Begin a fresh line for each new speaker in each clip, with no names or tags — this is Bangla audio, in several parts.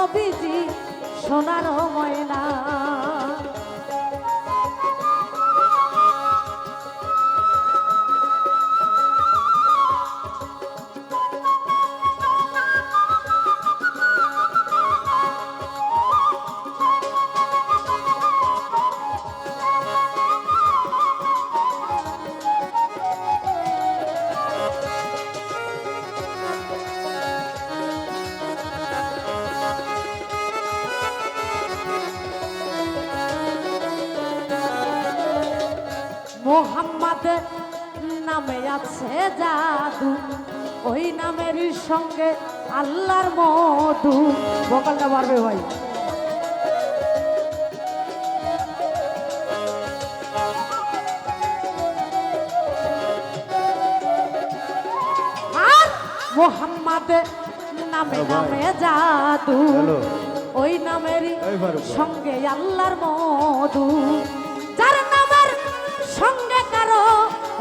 নবীজি সোনার ময়না। মোহাম্মদ নামে আছে জাদু। ওই নামের সঙ্গে আল্লাহর মধু। বকালটা পারবে ভাই। মোহাম্মদ নামে নামে জাদু। ওই
ভাই।
সঙ্গে আল্লাহর মধু। নামের সঙ্গে কারও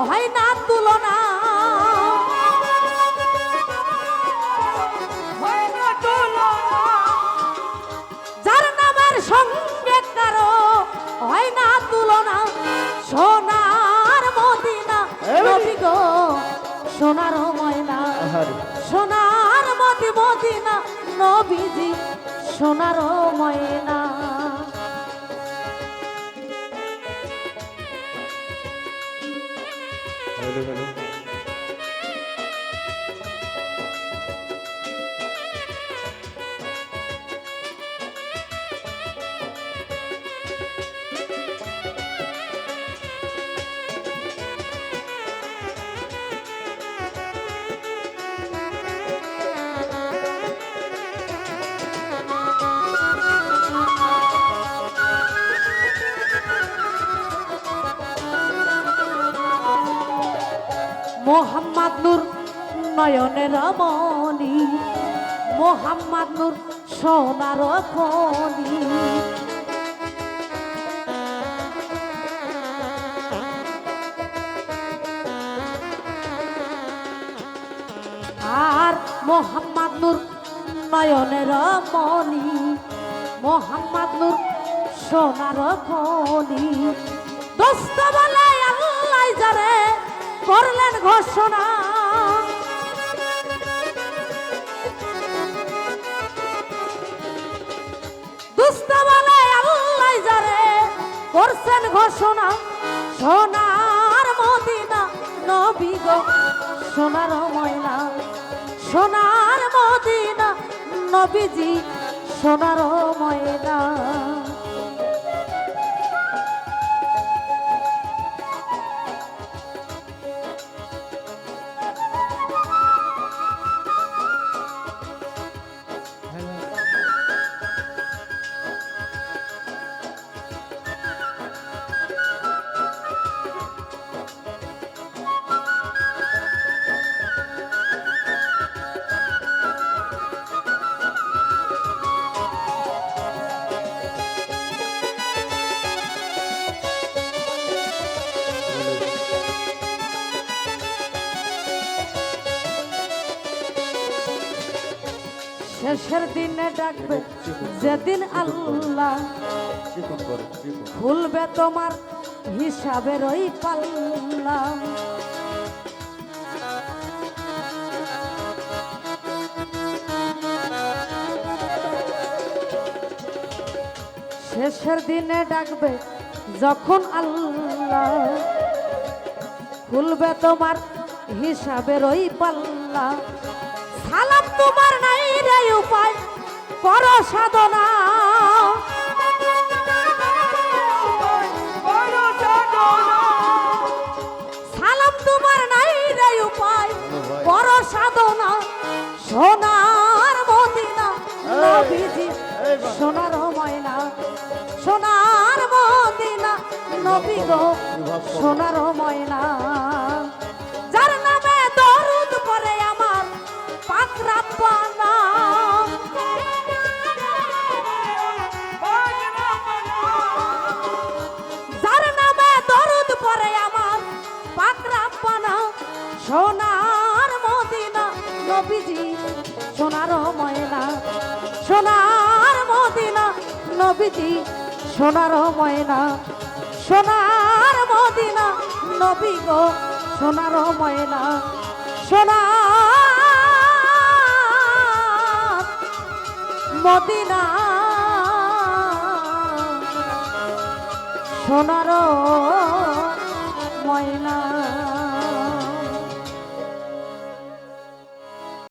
হয় না তুলনা। হয় না তুলনা। যার নামের সঙ্গে কারও হয় না তুলনা সোনার মদিনা। নবী গো সোনার ময়না। সোনার মতি মদিনা নবীজি সোনার ময়না।
ಧನ್ಯವಾದಗಳು
মোহাম্মদ নূর নয়নের মনি মোহাম্মদ নূর সোনার খনি। আর মোহাম্মদ নূর নয়নের মনি মোহাম্মদ নূর সোনার খনি। দোস্ত বলে, আল্লাহ যারে করলেন ঘোষণা। দুস্ত বলে আল্লাহ যারে করছেন ঘোষণা। সোনার মদিনা নবী গো, সোনার ময়না সোনার মদিনা নবীজি, সোনার ময়না শেষের দিনে ডাকবে, যেদিন আল্লাহ খুলবে তোমার হিসাবের ওই পাল্লা শেষের দিনে ডাকবে, যখন আল্লাহ খুলবে তোমার হিসাবের ওই পাল্লা সালাম তোমার নাই রে উপায়, কর সাধনা। সালাম তোমার নাই রে উপায়, কর সাধনা। সোনার মদিনা, নবীজি, সোনার ময়না সোনার মদিনা, নবী গো, সোনার ময়না সোনার ময়না, সোনার মদিনা, নবীজি সোনার ময়না, সোনার মদিনা, নবী গো সোনার ময়না, সোনার মদিনা, সোনার ময়না।